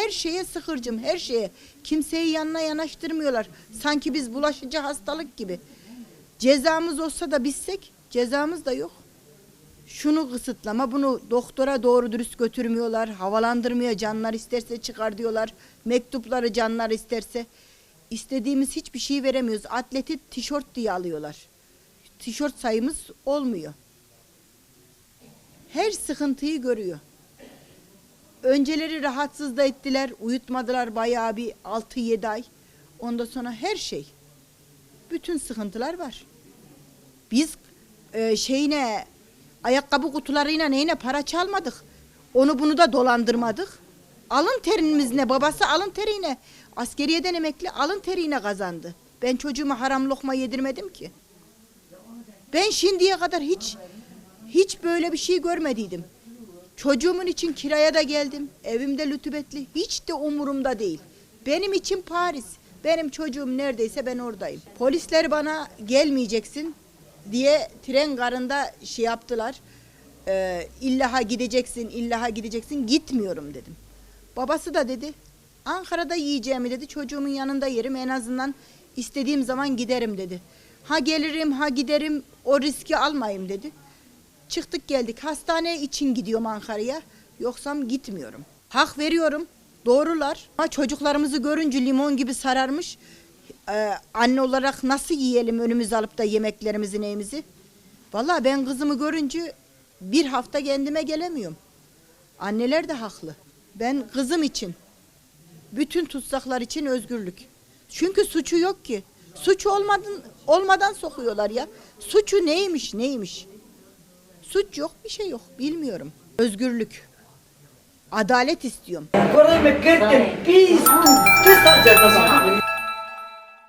her şeye sıkırcım, her şeye. Kimseyi yanına yanaştırmıyorlar. Sanki biz bulaşıcı hastalık gibi. Cezamız olsa da bizsek, cezamız da yok. Şunu kısıtlama, bunu doktora doğru dürüst götürmüyorlar. Havalandırmıyor, canlar isterse çıkar diyorlar. Mektupları canlar isterse. İstediğimiz hiçbir şey veremiyoruz. Atleti tişört diye alıyorlar. Tişört sayımız olmuyor. Her sıkıntıyı görüyor. Önceleri rahatsız da ettiler, uyutmadılar bayağı bir 6-7 ay. Ondan sonra her şey. Bütün sıkıntılar var. Biz e, şeyine ayakkabı kutularıyla neyine para çalmadık. Onu bunu da dolandırmadık. Alın terimizle babası alın teriyle askeriyeden emekli alın teriyle kazandı. Ben çocuğuma haram lokma yedirmedim ki. Ben şimdiye kadar hiç hiç böyle bir şey görmediydim. Çocuğumun için kiraya da geldim. Evimde lütubetli. Hiç de umurumda değil. Benim için Paris. Benim çocuğum neredeyse ben oradayım. Polisler bana gelmeyeceksin diye tren garında şey yaptılar. Ee, illaha gideceksin, illaha gideceksin. Gitmiyorum dedim. Babası da dedi Ankara'da yiyeceğimi dedi. Çocuğumun yanında yerim en azından istediğim zaman giderim dedi. Ha gelirim ha giderim o riski almayayım dedi. Çıktık geldik. Hastane için gidiyorum Ankara'ya. Yoksam gitmiyorum. Hak veriyorum. Doğrular. Ama çocuklarımızı görünce limon gibi sararmış. Ee, anne olarak nasıl yiyelim önümüze alıp da yemeklerimizi neyimizi? Vallahi ben kızımı görünce bir hafta kendime gelemiyorum. Anneler de haklı. Ben kızım için, bütün tutsaklar için özgürlük. Çünkü suçu yok ki. Suç olmadan, olmadan sokuyorlar ya. Suçu neymiş neymiş? Suç yok bir şey yok bilmiyorum. Özgürlük. Adalet istiyorum.